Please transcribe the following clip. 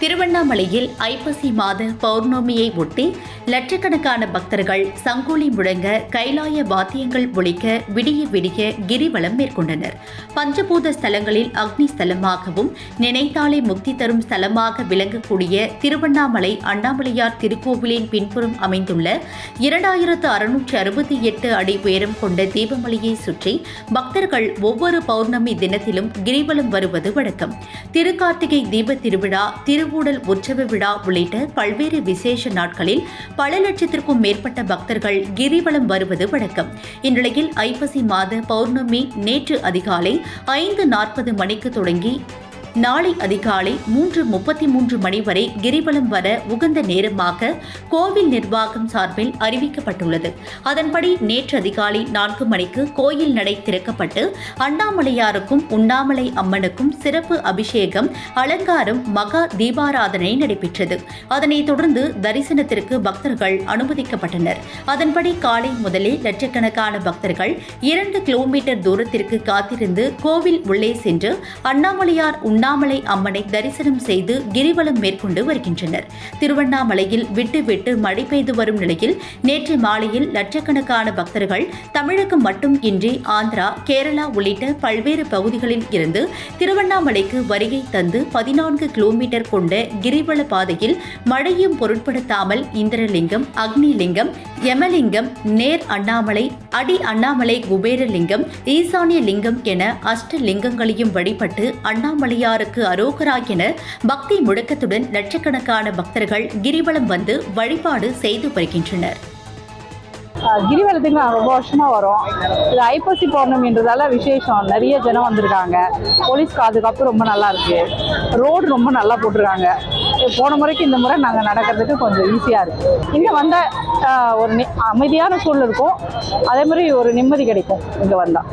திருவண்ணாமலையில் ஐப்பசி மாத பௌர்ணமியை ஒட்டி லட்சக்கணக்கான பக்தர்கள் சங்கோலி முழங்க கைலாய வாத்தியங்கள் ஒழிக்க விடிய விடிய கிரிவலம் மேற்கொண்டனர். பஞ்சபூத ஸ்தலங்களில் அக்னி ஸ்தலமாகவும் நினைத்தாலே முக்தி தரும் ஸ்தலமாக விளங்கக்கூடிய திருவண்ணாமலை அண்ணாமலையார் திருக்கோவிலின் பின்புறம் அமைந்துள்ள இரண்டாயிரத்து அறுநூற்று அறுபத்தி எட்டு அடி உயரம் கொண்ட தீபமலையை சுற்றி பக்தர்கள் ஒவ்வொரு பௌர்ணமி தினத்திலும் கிரிவலம் வருவது வழக்கம். திருக்கார்த்திகை தீப திருவிழா திருவூடல் உற்சவ விழா உள்ளிட்ட பல்வேறு விசேஷ நாட்களில் பல லட்சத்திற்கும் மேற்பட்ட பக்தர்கள் கிரிவலம் வருவது வழக்கம். இந்நிலையில் ஐப்பசி மாத பௌர்ணமி நேற்று அதிகாலை ஐந்து நாற்பது மணிக்கு தொடங்கி நாளை அதிகாலை மூன்று முப்பத்தி மூன்று மணி வரை கிரிவலம் வர உகந்த நேரமாக கோவில் நிர்வாகம் சார்பில் அறிவிக்கப்பட்டுள்ளது. அதன்படி நேற்று அதிகாலை நான்கு மணிக்கு கோயில் நடை திறக்கப்பட்டு அண்ணாமலையாருக்கும் உண்ணாமலை அம்மனுக்கும் சிறப்பு அபிஷேகம் அலங்காரம் மகா தீபாராதனை நடைபெற்றது. அதனைத் தொடர்ந்து தரிசனத்திற்கு பக்தர்கள் அனுமதிக்கப்பட்டனர். அதன்படி காலை முதலே லட்சக்கணக்கான பக்தர்கள் இரண்டு கிலோமீட்டர் தூரத்திற்கு காத்திருந்து கோவில் உள்ளே சென்று அண்ணாமலையார் உண்ணாமலை அம்மனை தரிசனம் செய்து கிரிவலம் மேற்கொண்டு வருகின்றனர். திருவண்ணாமலையில் விட்டு விட்டு மழை பெய்து வரும் நிலையில் நேற்று மாலையில் லட்சக்கணக்கான பக்தர்கள் தமிழகம் மட்டும் இன்றி ஆந்திரா கேரளா உள்ளிட்ட பல்வேறு பகுதிகளில் இருந்து திருவண்ணாமலைக்கு வருகை தந்து பதினான்கு கிலோமீட்டர் கொண்ட கிரிவல பாதையில் மழையும் பொருட்படுத்தாமல் இந்திரலிங்கம் அக்னிலிங்கம் யமலிங்கம் நேர் அண்ணாமலை அடி அண்ணாமலை குபேரலிங்கம் ஈசானிய லிங்கம் என அஷ்டலிங்கங்களையும் வழிபட்டு அண்ணாமலையார் அண்ணாமலையாருக்கு அரோகரா என பக்தி முழக்கத்துடன் லட்சக்கணக்கான பக்தர்கள் கிரிவலம் வந்து வழிபாடு செய்து வருகின்றனர். கிரிவலத்துக்கு நான் ரொம்ப வருஷமாக வரோம். இது ஐப்பசி பௌர்ணமின்றதால விசேஷம். நிறைய ஜனம் வந்திருக்காங்க. போலீஸ் பாதுகாப்பு ரொம்ப நல்லா இருக்கு. ரோடு ரொம்ப நல்லா போட்டிருக்காங்க. போன முறைக்கு இந்த முறை நாங்கள் நடக்கிறதுக்கு கொஞ்சம் ஈஸியாக இருக்கு. இங்கே வந்த ஒரு அமைதியான சூழல் இருக்கும். அதே மாதிரி ஒரு நிம்மதி கிடைக்கும் இங்கே வந்தால்